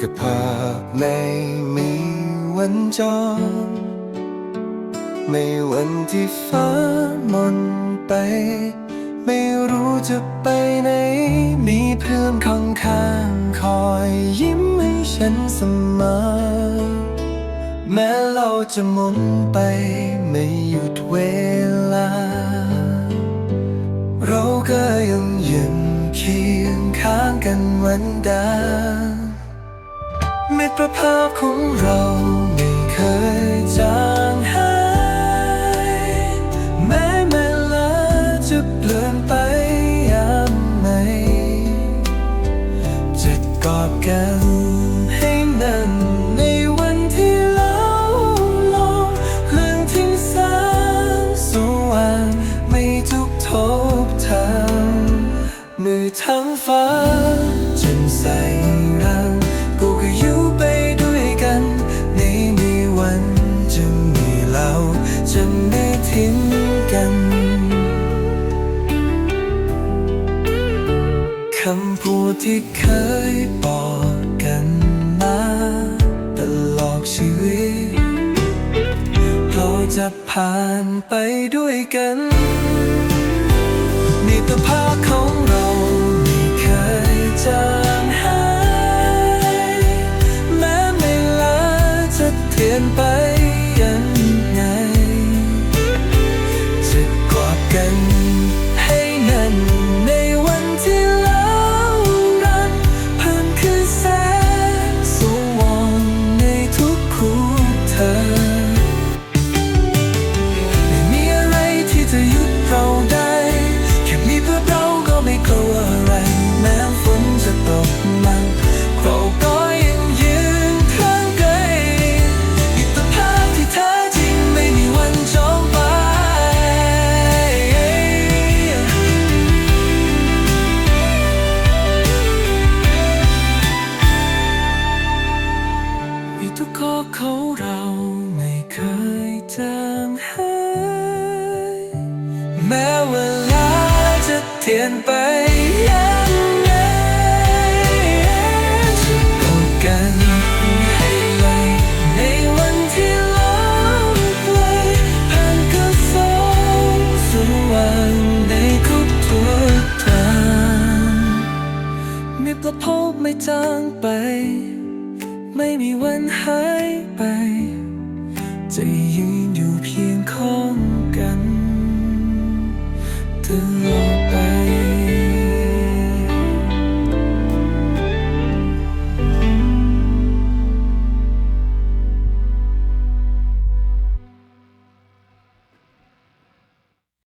กับภาพไม่มีวันจบไม่วันที่ฟ้ามนไป ไม่รู้จะไปไหน มีเพื่อนข้างข้างคอยยิ้มให้ฉันเสมอ แม้เราจะหมุนไปไม่หยุดเวลา เราก็ยังยืนเคียงข้างกันเหมือนเดิม มิตรภาพของเราไม่เคยจางหายแม้เวลาจะเปลี่ยนไปยามไหนจะกอดกันให้นั่นในวันที่เราลงเรื่องที่แสนสว่างไม่ทุกทบทางมือทั้งฟ้าจนใส ที่เคยบอกกันมาตลอดชีวิต เราจะผ่านไปด้วยกัน นี่ตรภาพของเขา ทียนไปยังไงจะกอดกันให้ไกลในวันที่เราไกลผ่านกระสองสว่างในทุกทุกทางมีประพบไม่จางไป ไม่มีวันหายไป จะอยู่